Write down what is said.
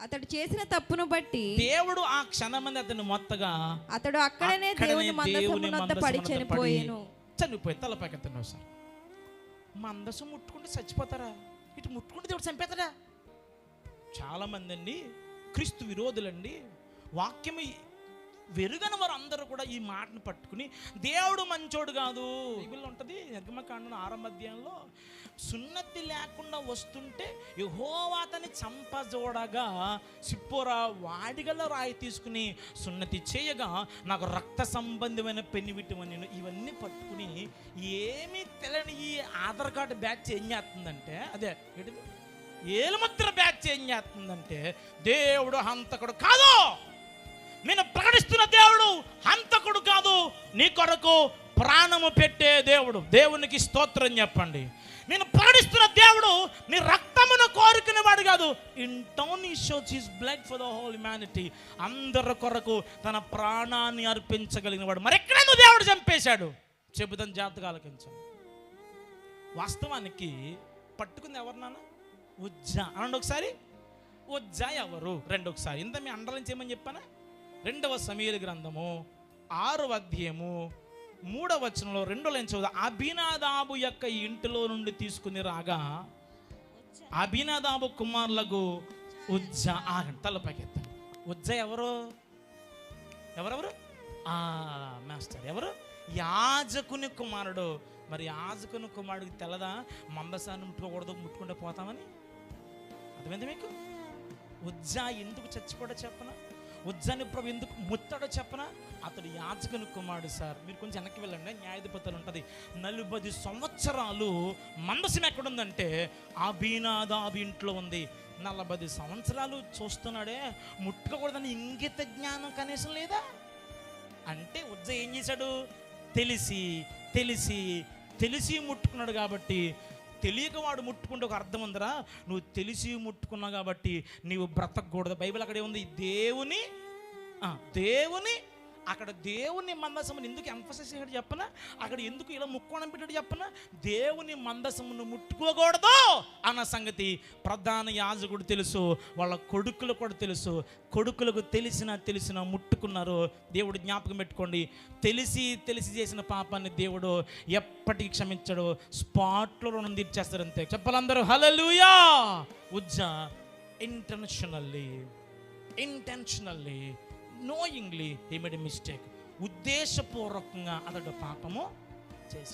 అతడు చేసిన తప్పును బట్టి దేవుడు ఆ క్షణమంది అతను మొత్తగా అతడు అక్కడనే దేవుని మందసము దేవుని వద్ద మందసము పడి చనిపోయేను చనిపోయి తలపైకెత్తున్నావు సార్. మందసం ముట్టుకుంటే చచ్చిపోతారా? ఇటు ముట్టుకుంటే దేవుడు చంపేతాడా చాలా మంది అండి క్రీస్తు విరోధులండి వాక్యం వెరుగని వారు అందరూ కూడా ఈ మాటను పట్టుకుని దేవుడు మంచోడు కాదు. బైబిల్లో ఉంటుంది నిర్గమకాండం ఆరంభ సున్నతి లేకుండా వస్తుంటే యహోవాతని చంపజోడగా సిప్పోరా వాడిగల రాయి తీసుకుని సున్నతి చేయగా నాకు రక్త సంబంధమైన పెనివిటమని నేను ఇవన్నీ పట్టుకుని ఏమీ తెలియని ఈ ఆధార్ కార్డు బ్యాచ్ ఏం చేస్తుందంటే అదే ఏలుమత్ర బ్యాచ్ ఏం చేస్తుందంటే దేవుడు హంతకుడు కాదు! నేను ప్రకటిస్తున్న దేవుడు హంతకుడు కాదు. నీ కొరకు ప్రాణము పెట్టే దేవుడు. దేవునికి స్తోత్రం చెప్పండి. నేను ప్రకటిస్తున్న దేవుడు నీ రక్తమును కోరుకునే వాడు కాదు. In town he shows his blood for the whole humanity అందరి కొరకు తన ప్రాణాన్ని అర్పించగలిగిన వాడు. మరెక్కడైనా దేవుడు చంపేశాడు? చెబుతాను జాతకాలకించండి వాస్తవానికి పట్టుకుంది ఎవరు ఉజ్జా. అనండి ఒకసారి? ఉజ్జా ఎవరు? రెండు ఒకసారి. ఇంత మీ అండర్లైన్ చేయమని చెప్పానా? రెండవ సమీర గ్రంథము ఆరవ అధ్యయము మూడవ వచనంలో రెండో లైన్ చదువు. అభినాదాబు యొక్క ఇంటిలో నుండి తీసుకుని రాగా అభినాదాబు కుమారులకు ఉజ్జ ఆగండి తలపైకి ఉజ్జ ఎవరు? ఎవరెవరు? ఆ మాస్టర్ ఎవరు? యాజకుని కుమారుడు. మరి యాజకుని కుమారుడికి తెల్లదా మందసాన్ని ముట్టుకోకూడదు ముట్టుకుంటే పోతామని? అర్థమైంది మీకు? ఉజ్జా ఎందుకు చచ్చిపోడో చెప్పనా? ఉజ్జాని ప్రభు ఎందుకు ముత్తాడో చెప్పనా? అతడు యాచకుని కుమారుడు సార్. మీరు కొంచెం వెనక్కి వెళ్ళండి. న్యాయాధిపతులు ఉంటుంది. నలభై సంవత్సరాలు మందసం ఎక్కడుందంటే అభినాదాబి ఇంట్లో ఉంది. నలభై సంవత్సరాలు చూస్తున్నాడే ముట్టుకోకూడదని ఇంగిత జ్ఞానం కనీసం లేదా? అంటే ఉజ్జ ఏం చేశాడు? తెలిసి తెలిసి తెలిసి ముట్టుకున్నాడు కాబట్టి తెలియక వాడు ముట్టుకుంటే ఒక అర్థం ఉందిరా? నువ్వు తెలిసి ముట్టుకున్నావు కాబట్టి నీవు బ్రతకూడదు బైబిల్ అక్కడే ఉంది. దేవుని దేవుని అక్కడ దేవుని మందసమును ఎందుకు ఎంఫసైజ్ చేశాడు చెప్పనా? అక్కడ ఎందుకు ఇలా ముక్కోణం పెట్టాడు చెప్పనా? దేవుని మందసమును ముట్టుకోకూడదు. అన్న సంగతి ప్రధాన యాజకుడు తెలుసు వాళ్ళ కొడుకులు కూడా తెలుసు. కొడుకులకు తెలిసిన తెలిసిన ముట్టుకున్నారు. దేవుడు జ్ఞాపకం పెట్టుకోండి. తెలిసి తెలిసి చేసిన పాపాన్ని దేవుడు ఎప్పటికీ క్షమించడు. స్పాట్లో రుణం తీర్చేస్తారు అంతే. చెప్పాలందరూ hallelujah ఉజ్జ intentionally intentionally knowingly he made mistake ఉద్దేశపూర్వకంగా అతడు పాపము.